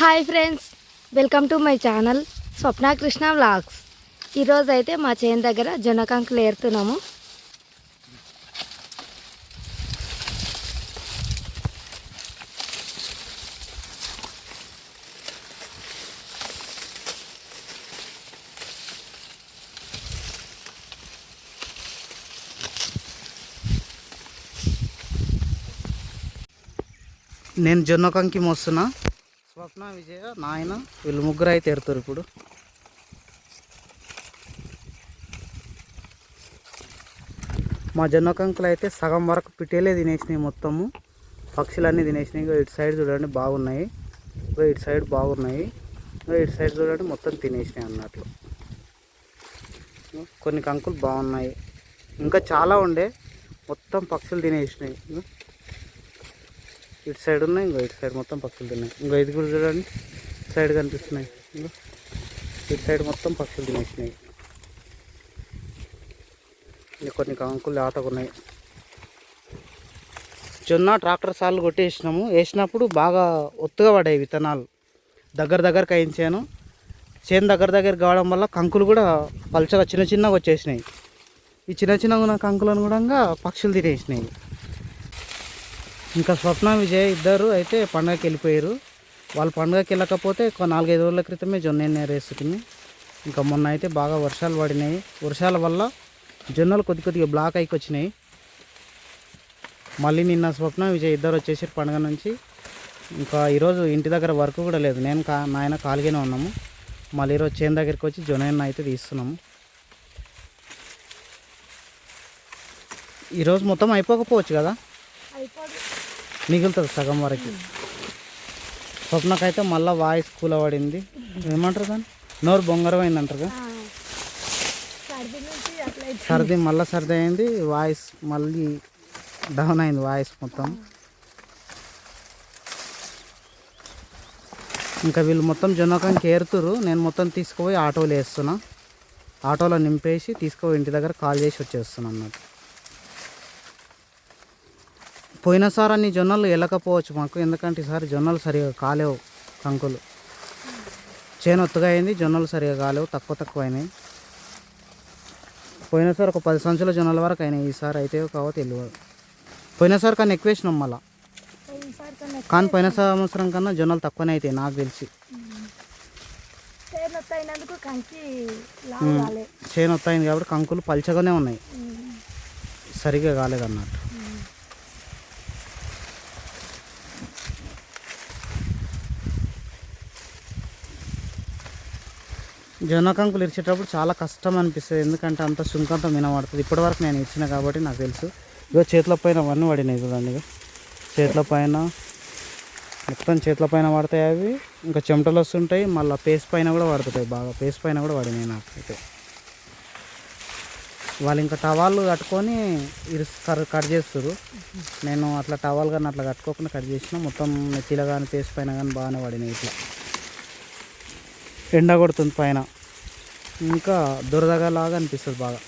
Hi friends welcome to my channel Swapna Krishna vlogs. ఈరోజు అయితే మా చేను దగ్గర జొన్నకంకులు ఏరుతున్నాము. నేను జొన్న కంకి మోస్తున్నా. స్వప్న విజయ నాయన వీళ్ళు ముగ్గురు అయితే ఎరుతారు ఇప్పుడు. మా జొన్నకంకులు అయితే సగం వరకు పిట్టేలే తినేసినాయి మొత్తము. పక్షులన్నీ తినేసినాయి. ఇటు సైడ్ చూడండి బాగున్నాయి. ఇటు సైడ్ బాగున్నాయి. ఇటు సైడ్ చూడండి మొత్తం తినేసినాయి అన్నట్లు. కొన్ని కంకులు బాగున్నాయి. ఇంకా చాలా ఉండే. మొత్తం పక్షులు తినేసినాయి. ఇటు సైడ్ ఉన్నాయి ఇంకో ఇటు సైడ్ మొత్తం పక్షులు తిన్నాయి. ఇంకో ఇది కూడా చూడండి. ఇటు సైడ్ కనిపిస్తున్నాయి. ఇంకో ఇటు సైడ్ మొత్తం పక్షులు తినేసినాయి. ఇంకా కొన్ని కంకులు ఆటకున్నాయి. జొన్న ట్రాక్టర్ సార్లు కొట్టేసినాము. వేసినప్పుడు బాగా ఒత్తుగా పడాయి విత్తనాలు. దగ్గర దగ్గరకు అయించాను. చేను దగ్గర దగ్గర కావడం వల్ల కంకులు కూడా పలచగా చిన్న చిన్నగా వచ్చేసినాయి. ఈ చిన్న చిన్నగా ఉన్న కంకులను కూడా పక్షులు తినేసినాయి. ఇంకా స్వప్న విజయ్ ఇద్దరు అయితే పండగకి వెళ్ళిపోయారు. వాళ్ళు పండగకి వెళ్ళకపోతే ఒక నాలుగైదు రోజుల క్రితమే జొన్న వేసుకుని ఇంకా మొన్న అయితే బాగా వర్షాలు పడినాయి. వర్షాల వల్ల జొన్నలు కొద్ది కొద్దిగా బ్లాక్ అయికి వచ్చినాయి. మళ్ళీ నిన్న స్వప్న విజయ్ ఇద్దరు వచ్చేసారు పండగ నుంచి. ఇంకా ఈరోజు ఇంటి దగ్గర వర్క్ కూడా లేదు. నేను కా నాయన కాలిగానే ఉన్నాము. మళ్ళీ ఈరోజు చేను దగ్గరికి వచ్చి జొన్న అయితే తీస్తున్నాము. ఈరోజు మొత్తం అయిపోకపోవచ్చు కదా? మిగులుతుంది సగం వరకు. స్వప్నకైతే మళ్ళీ వాయిస్ కూల పడింది. ఏమంటారు దాన్ని? నోరు బొంగరం అయింది అంటారు సర్ది మళ్ళీ సర్ది అయింది. వాయిస్ మళ్ళీ డౌన్ అయింది వాయిస్ మొత్తం. ఇంకా వీళ్ళు మొత్తం జొన్నకంకి ఏరుతురు నేను మొత్తం తీసుకుపోయి ఆటోలో వేస్తున్నా. ఆటోలో నింపేసి తీసుకుపోయి ఇంటి దగ్గర కాల్ చేసి వచ్చేస్తున్నా అన్నట్టు. పోయినసారి అన్ని జొన్నలు వెళ్ళకపోవచ్చు మాకు. ఎందుకంటే ఈసారి జొన్నలు సరిగా కాలేవు కంకులు. చేను ఒత్తుగా అయింది జొన్నలు సరిగా కాలేవు తక్కువ తక్కువ అయినాయి. పోయినసారి ఒక పది సంచుల జొన్నల వరకు అయినాయి ఈసారి అయితే కావో తెలియదు. పోయినసారి కన్నా ఎక్కువ వేసినాం మళ్ళా. కానీ పోయిన సంవత్సరం కన్నా జొన్నలు తక్కువనే అవుతాయి నాకు తెలిసి. చేను వస్తాయింది కాబట్టి కంకులు పల్చగానే ఉన్నాయి. సరిగా కాలేదు జొన్నకంకులు కంకులు ఇరిచేటప్పుడు చాలా కష్టం అనిపిస్తుంది. ఎందుకంటే అంత సుంకంతో మినబడుతుంది ఇప్పటివరకు నేను ఇచ్చిన కాబట్టి నాకు తెలుసు. ఇగో చేతుల పైన అవన్నీ పడినాయి చూడండి చేతుల పైన మొత్తం చేతుల పైన పడతాయి అవి. ఇంకా చెమటలు వస్తుంటాయి. మళ్ళీ పేస్ పైన కూడా పడుతుంటాయి బాగా. పేస్ పైన కూడా పడినాయి నాకు అయితే. వాళ్ళు ఇంకా టవాళ్ళు కట్టుకొని ఇరుస్తారు కట్ చేస్తారు నేను అట్లా టవాల్ కానీ అట్లా కట్టుకోకుండా కట్ చేసిన. మొత్తం నెత్తిలో కానీ పేస్ పైన కానీ బాగానే పడినాయి ఇట్లా. ఎండ కొడుతుంది పైన. ఇంకా దురదగా లాగా అనిపిస్తుంది బాగా.